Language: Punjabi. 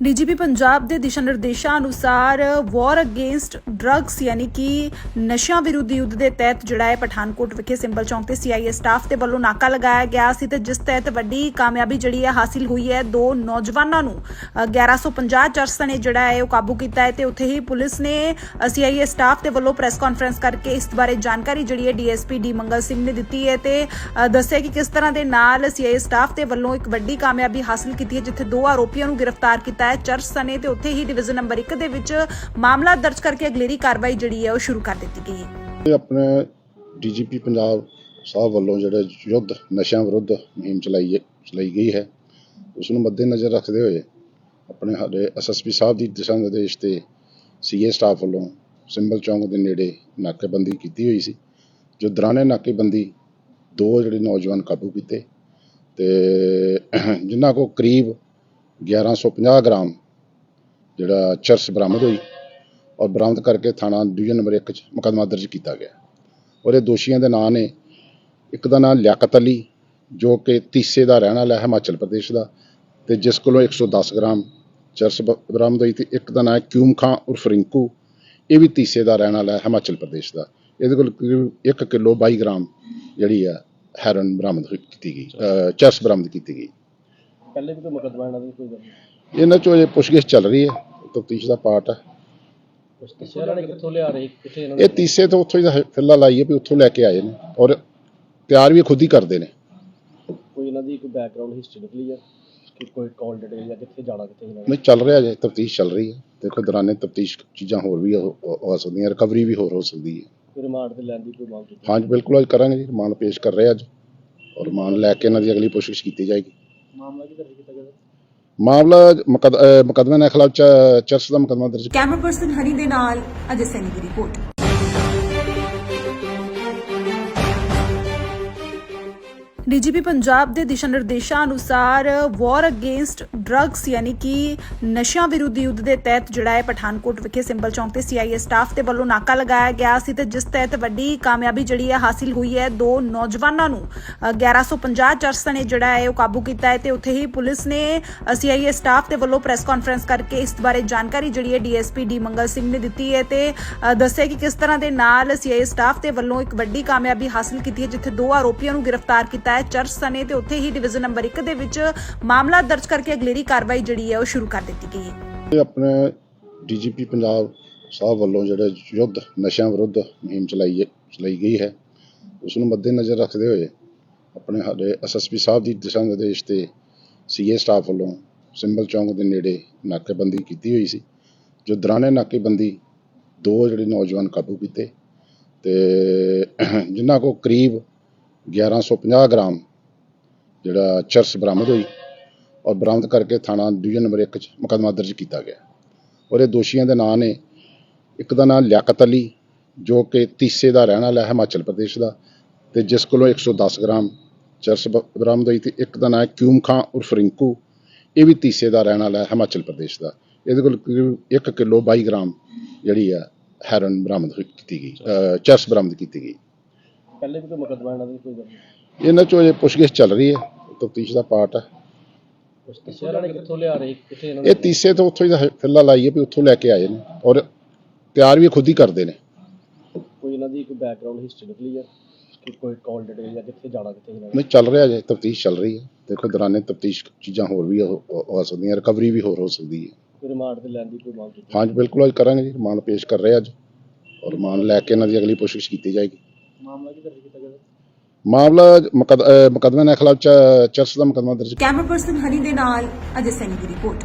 ਡੀਜੀਪੀ ਪੰਜਾਬ ਦੇ ਦਿਸ਼ਾ ਨਿਰਦੇਸ਼ਾਂ ਅਨੁਸਾਰ ਵਾਰ ਅਗੇਂਸਟ ਡਰੱਗਸ ਯਾਨੀ ਕਿ ਨਸ਼ਿਆਂ ਵਿਰੁੱਧ ਯੁੱਧ ਦੇ ਤਹਿਤ ਜਿਹੜਾ ਹੈ ਪਠਾਨਕੋਟ ਵਿਖੇ ਸਿੰਬਲ ਚੌਂਕ ਤੇ ਸੀਆਈਏ ਸਟਾਫ ਦੇ ਵੱਲੋਂ ਨਾਕਾ ਲਗਾਇਆ ਗਿਆ ਸੀ ਤੇ ਜਿਸ ਤਹਿਤ ਵੱਡੀ ਕਾਮਯਾਬੀ ਜਿਹੜੀ ਹੈ ਹਾਸਿਲ ਹੋਈ ਹੈ। ਦੋ ਨੌਜਵਾਨਾਂ ਨੂੰ ਅ, 1150 ਚਰਸਾਂ ਨੇ ਜਿਹੜਾ ਹੈ ਉਹ ਕਾਬੂ ਕੀਤਾ ਹੈ ਤੇ ਉੱਥੇ ਹੀ ਪੁਲਿਸ ਨੇ ਸੀਆਈਏ ਸਟਾਫ ਦੇ ਵੱਲੋਂ ਪ੍ਰੈਸ ਕਾਨਫਰੰਸ ਕਰਕੇ ਇਸ ਬਾਰੇ ਜਾਣਕਾਰੀ ਜਿਹੜੀ ਹੈ ਡੀਐਸਪੀ ਡੀ ਮੰਗਲ ਸਿੰਘ ਨੇ ਦਿੱਤੀ ਹੈ ਤੇ ਦੱਸਿਆ ਕਿ ਕਿਸ ਤਰ੍ਹਾਂ ਦੇ ਨਾਲ ਸੀਆਈਏ ਸਟਾਫ ਦੇ ਵੱਲੋਂ ਇੱਕ ਵੱਡੀ ਕਾਮਯਾਬੀ ਹਾਸਲ ਕੀਤੀ ਹੈ ਜਿੱਥੇ ਦੋ ਆਰੋਪੀਆਂ ਨੂੰ ਗ੍ਰਿਫਤਾਰ ਕੀਤਾ ਹੈ ਚਰਚ ਸਨੇ ਤੇ ਉੱਥੇ ਹੀ ਡਿਵੀਜ਼ਨ ਨੰਬਰ 1 ਦੇ ਵਿੱਚ ਮਾਮਲਾ ਦਰਜ ਕਰਕੇ ਅਗਲੇਰੀ ਕਾਰਵਾਈ ਜਿਹੜੀ ਹੈ ਉਹ ਸ਼ੁਰੂ ਕਰ ਦਿੱਤੀ ਗਈ ਹੈ। ਇਹ ਆਪਣੇ ਡੀਜੀਪੀ ਪੰਜਾਬ ਸਾਹਿਬ ਵੱਲੋਂ ਜਿਹੜੇ ਯੁੱਧ, ਨਸ਼ਿਆਂ ਵਿਰੁੱਧ ਮੁਹਿੰਮ ਚਲਾਈ ਚਲਾਈ ਗਈ ਹੈ ਉਸ ਨੂੰ ਮੱਦੇਨਜ਼ਰ ਰੱਖਦੇ ਹੋਏ ਆਪਣੇ ਸਾਡੇ ਐਸਐਸਪੀ ਸਾਹਿਬ ਦੀ ਦਿਸ਼ਾ ਨਿਰਦੇਸ਼ ਤੇ ਸੀਏ ਸਟਾਫ ਵੱਲੋਂ ਸਿੰਬਲ ਚੌਂਕ ਦੇ ਨੇੜੇ ਨਾਕੇਬੰਦੀ ਕੀਤੀ ਹੋਈ ਸੀ, ਜੋ ਦੌਰਾਨੇ ਨਾਕੇਬੰਦੀ ਦੋ ਜਿਹੜੇ ਨੌਜਵਾਨ ਕਾਬੂ ਕੀਤੇ ਤੇ ਜਿਨ੍ਹਾਂ ਕੋ ਕਰੀਬ 1150 ਗ੍ਰਾਮ ਜਿਹੜਾ ਚਰਸ ਬਰਾਮਦ ਹੋਈ ਔਰ ਬਰਾਮਦ ਕਰਕੇ ਥਾਣਾ ਡਿਵੀਜ਼ਨ ਨੰਬਰ 1 ਚ ਮੁਕੱਦਮਾ ਦਰਜ ਕੀਤਾ ਗਿਆ। ਔਰ ਇਹ ਦੋਸ਼ੀਆਂ ਦੇ ਨਾਂ ਨੇ ਇੱਕ ਦਾ ਨਾਂ ਲਿਆਕਤ ਅਲੀ, ਜੋ ਕਿ ਤੀਸੇ ਦਾ ਰਹਿਣ ਵਾਲਾ ਹੈ ਹਿਮਾਚਲ ਪ੍ਰਦੇਸ਼ ਦਾ, ਤੇ ਜਿਸ ਕੋਲੋਂ 110 ਗ੍ਰਾਮ ਚਰਸ ਬ- ਬਰਾਮਦ ਹੋਈ ਤੇ ਇੱਕ ਦਾ ਨਾਂ ਹੈ ਕਿਊਮ ਖਾਂ ਉਰਫ ਰਿੰਕੂ, ਇਹ ਵੀ ਤੀਸੇ ਦਾ ਰਹਿਣ ਵਾਲਾ ਹੈ ਹਿਮਾਚਲ ਪ੍ਰਦੇਸ਼ ਦਾ। ਇਹਦੇ ਕੋਲ ਕਰੀਬ 1 ਕਿਲੋ 22 ਗ੍ਰਾਮ ਜਿਹੜੀ ਆ ਹੈਰੋਇਨ ਬਰਾਮਦ ਹੋਈ- ਕੀਤੀ ਗਈ ਚਰਸ ਬਰਾਮਦ ਕੀਤੀ ਗਈ। ਪਹਿਲੇ ਵੀ ਕੋਈ ਮੁਕੱਦਮਾ ਇਹਨਾਂ ਦਾ ਕੋਈ ਗੱਲ ਨਹੀਂ? ਇਹਨਾਂ ਚੋਂ ਇਹ ਪੁੱਛਗਿੱਛ ਚੱਲ ਰਹੀ ਹੈ ਤਫਤੀਸ਼ ਦਾ ਪਾਰਟ ਹੈ। ਕੁਛ ਦੱਸਿਆ ਇਹਨਾਂ ਨੇ ਕਿੱਥੋਂ ਲਿਆ ਰਹੇ ਕਿੱਥੇ ਇਹਨਾਂ ਇਹ ਤੀਸੇ ਤੋਂ ਉੱਥੋਂ ਹੀ ਤਾਂ ਫਿਲਹਾਲ ਆਈ ਹੈ ਵੀ ਉੱਥੋਂ ਲੈ ਕੇ ਆਏ ਨੇ ਔਰ ਤਿਆਰ ਵੀ ਖੁਦ ਹੀ ਕਰਦੇ ਨੇ। ਕੋਈ ਇਹਨਾਂ ਦੀ ਕੋਈ ਬੈਕਗ੍ਰਾਉਂਡ ਹਿਸਟਰੀ ਨਿਕਲੀ ਹੈ ਕਿ ਕੋਈ ਕਾਲ ਡਿਟੇਲ ਜਾਂ ਕਿੱਥੇ ਜਾਣਾ ਕਿੱਥੇ ਇਹਨਾਂ ਨੇ ਨਹੀਂ ਚੱਲ ਰਿਹਾ ਜੇ ਤਫਤੀਸ਼ ਚੱਲ ਰਹੀ ਹੈ। ਦੇਖੋ ਦੌਰਾਨੇ ਤਫਤੀਸ਼ ਚੀਜ਼ਾਂ ਹੋਰ ਵੀ ਹੋ ਹੋ- ਹੋ ਸਕਦੀਆਂ ਰਿਕਵਰੀ ਵੀ ਹੋਰ ਹੋ ਸਕਦੀ ਹੈ। ਕੋਈ ਰਿਮਾਂਡ ਤੇ ਲੈਣ ਦੀ ਕੋਈ ਮੰਗ ਕੀਤੀ? ਹਾਂਜੀ ਬਿਲਕੁਲ ਅੱਜ ਕਰਾਂਗੇ ਜੀ ਰਿਮਾਂਡ ਪੇਸ਼ ਕਰ ਰਹੇ ਅੱਜ। ਔਰ ਰਿਮਾਂਡ ਲੈ ਕੇ ਇਹਨਾਂ ਦੀ ਅਗਲੀ ਪੁੱਛਗਿੱਛ ਕੀਤੀ ਜਾਏਗੀ। ਮਾਮਲਾ ਕੀ ਦਰਜ ਕੀਤਾ ਗਿਆ ਮਾਮਲਾ ਮੁਕੱਦ- ਅਹ ਮੁਕੱਦਮੇ ਦੇ ਖਿਲਾਫ ਚ- ਚਰਚ ਦਾ ਮੁਕੱਦਮਾ ਦਰਜ ਕੈਮਰਾ ਪਰਸਨ ਹਰੀ ਦੇ ਨਾਲ ਅਜੇ ਸੈਨੀ ਦੀ ਰਿਪੋਰਟ। ਡੀਜੀਪੀ ਪੰਜਾਬ ਦੇ ਦਿਸ਼ਾ ਨਿਰਦੇਸ਼ਾਂ ਅਨੁਸਾਰ ਵਾਰ ਅਗੇਂਸਟ ਡਰੱਗਸ ਯਾਨੀ ਕਿ ਨਸ਼ਿਆਂ ਵਿਰੁੱਧ ਯੁੱਧ ਦੇ ਤਹਿਤ ਜਿਹੜਾ ਹੈ ਪਠਾਨਕੋਟ ਵਿਖੇ ਸਿੰਬਲ ਚੌਂਕ ਤੇ ਸੀਆਈਏ ਸਟਾਫ ਦੇ ਵੱਲੋਂ ਨਾਕਾ ਲਗਾਇਆ ਗਿਆ ਸੀ ਤੇ ਜਿਸ ਤਹਿਤ ਵੱਡੀ ਕਾਮਯਾਬੀ ਜਿਹੜੀ ਹੈ ਹਾਸਿਲ ਹੋਈ ਹੈ। ਦੋ ਨੌਜਵਾਨਾਂ ਨੂੰ ਅ, 1150 ਚਰਸਾਂ ਨੇ ਜਿਹੜਾ ਹੈ ਉਹ ਕਾਬੂ ਕੀਤਾ ਹੈ ਤੇ ਉੱਥੇ ਹੀ ਪੁਲਿਸ ਨੇ ਸੀਆਈਏ ਸਟਾਫ ਦੇ ਵੱਲੋਂ ਪ੍ਰੈਸ ਕਾਨਫਰੰਸ ਕਰਕੇ ਇਸ ਬਾਰੇ ਜਾਣਕਾਰੀ ਜਿਹੜੀ ਹੈ ਡੀਐਸਪੀ ਡੀ ਮੰਗਲ ਸਿੰਘ ਨੇ ਦਿੱਤੀ ਹੈ ਤੇ ਦੱਸਿਆ ਕਿ ਕਿਸ ਤਰ੍ਹਾਂ ਦੇ ਨਾਲ ਸੀਆਈਏ ਸਟਾਫ ਦੇ ਵੱਲੋਂ ਇੱਕ ਵੱਡੀ ਕਾਮਯਾਬੀ ਹਾਸਲ ਕੀਤੀ ਹੈ ਜਿੱਥੇ ਦੋ ਆਰੋਪੀਆਂ ਨੂੰ ਗ੍ਰਿਫਤਾਰ ਕੀਤਾ ਹੈ ਚਰਚ ਸਨੇ ਤੇ ਉੱਥੇ ਹੀ ਡਿਵੀਜ਼ਨ ਨੰਬਰ 1 ਦੇ ਵਿੱਚ ਮਾਮਲਾ ਦਰਜ ਕਰਕੇ ਅਗਲੇਰੀ ਕਾਰਵਾਈ ਜਿਹੜੀ ਹੈ ਉਹ ਸ਼ੁਰੂ ਕਰ ਦਿੱਤੀ ਗਈ ਹੈ। ਇਹ ਆਪਣੇ ਡੀਜੀਪੀ ਪੰਜਾਬ ਸਾਹਿਬ ਵੱਲੋਂ ਜਿਹੜੇ ਯੁੱਧ, ਨਸ਼ਿਆਂ ਵਿਰੁੱਧ ਮੁਹਿੰਮ ਚਲਾਈ ਚਲਾਈ ਗਈ ਹੈ। ਉਸ ਨੂੰ ਮੱਦੇਨਜ਼ਰ ਰੱਖਦੇ ਹੋਏ ਆਪਣੇ ਸਾਡੇ ਐਸਐਸਪੀ ਸਾਹਿਬ ਦੀ ਦਿਸ਼ਾ ਨਿਰਦੇਸ਼ ਤੇ ਸੀਏ ਸਟਾਫ ਵੱਲੋਂ ਸਿੰਬਲ ਚੌਂਕ ਦੇ ਨੇੜੇ ਨਾਕੇਬੰਦੀ ਕੀਤੀ ਹੋਈ ਸੀ, ਜੋ ਦੌਰਾਨੇ ਨਾਕੇਬੰਦੀ ਦੋ ਜਿਹੜੇ ਨੌਜਵਾਨ ਕਾਬੂ ਕੀਤੇ ਤੇ ਜਿਨ੍ਹਾਂ ਕੋ ਕਰੀਬ 1150 ਗ੍ਰਾਮ, ਜਿਹੜਾ ਚਰਸ ਬਰਾਮਦ ਹੋਈ ਔਰ ਬਰਾਮਦ ਕਰਕੇ ਥਾਣਾ ਡਿਵੀਜ਼ਨ ਨੰਬਰ 1 ਚ ਮੁਕੱਦਮਾ ਦਰਜ ਕੀਤਾ ਗਿਆ। ਔਰ ਇਹ ਦੋਸ਼ੀਆਂ ਦੇ ਨਾਂ ਨੇ ਇੱਕ ਦਾ ਨਾਂ ਲਿਆਕਤ ਅਲੀ, ਜੋ ਕਿ ਤੀਸੇ ਦਾ ਰਹਿਣ ਵਾਲਾ ਹੈ ਹਿਮਾਚਲ ਪ੍ਰਦੇਸ਼ ਦਾ ਤੇ ਜਿਸ ਕੋਲੋਂ 110 ਗ੍ਰਾਮ ਚਰਸ ਬ- ਬਰਾਮਦ ਹੋਈ ਤੇ ਇੱਕ ਦਾ ਨਾਂ ਹੈ ਕਿਊਮ ਖਾਂ ਉਰਫ ਰਿੰਕੂ, ਇਹ ਵੀ ਤੀਸੇ ਦਾ ਰਹਿਣ ਵਾਲਾ ਹੈ ਹਿਮਾਚਲ ਪ੍ਰਦੇਸ਼ ਦਾ। ਇਹਦੇ ਕੋਲ ਕਰੀਬ 1 ਕਿਲੋ 22 ਗ੍ਰਾਮ ਜਿਹੜੀ ਹੈ ਹੈਰਨ ਬਰਾਮਦ ਹੋਈ- ਕੀਤੀ ਗਈ ਚਰਸ ਬਰਾਮਦ ਕੀਤੀ ਗਈ। ਪਹਿਲੇ ਵੀ ਕੋਈ ਮੁਕੱਦਮਾ ਇਹਨਾਂ ਦਾ ਕੋਈ ਗੱਲ ਨਹੀਂ। ਇਹਨਾਂ ਚੋਂ ਇਹ ਪੁੱਛਗਿੱਛ ਚੱਲ ਰਹੀ ਹੈ ਤਫਤੀਸ਼ ਦਾ ਪਾਰਟ ਹੈ। ਕੁਛ ਦੱਸਿਆ ਇਹਨਾਂ ਨੇ ਕਿੱਥੋਂ ਲਿਆ ਰਹੇ ਕਿੱਥੇ ਇਹਨਾਂ ਨੇ ਇਹ ਤੀਸੇ ਤੋਂ ਉੱਥੋਂ ਹੀ ਆਈ ਹੈ ਵੀ ਉੱਥੋਂ ਲੈ ਕੇ ਆਏ ਨੇ ਔਰ ਤਿਆਰ ਵੀ ਖੁਦ ਹੀ ਕਰਦੇ ਨੇ। ਕੋਈ ਇਹਨਾਂ ਦੀ ਕੋਈ ਬੈਕਗ੍ਰਾਉਂਡ ਹਿਸਟਰੀ ਨਿਕਲੀ ਹੈ? ਕਿ ਕੋਈ ਕਾਲ ਡਿਟੇਲ ਜਾਂ ਕਿੱਥੇ ਜਾਣਾ ਕਿੱਥੇ ਇਹਨਾਂ ਨੇ ਨਹੀਂ ਚੱਲ ਰਿਹਾ ਜੇ ਤਫਤੀਸ਼ ਚੱਲ ਰਹੀ ਹੈ। ਦੇਖੋ ਦੌਰਾਨੇ ਤਫਤੀਸ਼ ਚੀਜ਼ਾਂ ਹੋਰ ਵੀ ਹੋ ਹੋ- ਹੋ ਸਕਦੀਆਂ ਰਿਕਵਰੀ ਵੀ ਹੋਰ ਹੋ ਸਕਦੀ ਹੈ। ਕੋਈ ਰਿਮਾਂਡ ਤੇ ਲੈਣ ਦੀ ਕੋਈ ਮੰਗ ਕੀਤੀ? ਹਾਂਜੀ ਬਿਲਕੁਲ ਅੱਜ ਕਰਾਂਗੇ ਜੀ ਰਿਮਾਂਡ ਪੇਸ਼ ਕਰ ਰਹੇ ਅੱਜ। ਔਰ ਰਿਮਾਂਡ ਲੈ ਕੇ ਇਹਨਾਂ ਦੀ ਅਗਲੀ ਪੁੱਛਗਿੱਛ ਕੀਤੀ ਜਾਏਗੀ। ਮਾਮਲਾ ਕੀ ਦਰਜ ਕੀਤਾ ਗਿਆ ਮਾਮਲਾ ਮੁਕੱਦਮੇ ਦੇ ਖਿਲਾਫ ਚਰਚ ਦਾ ਮੁਕੱਦਮਾ ਦਰਜ ਕੈਮਰਾ ਪਰਸਨ ਹਰੀ ਦੇ ਨਾਲ ਅਜੇ ਸੈਨੀ ਦੀ ਰਿਪੋਰਟ।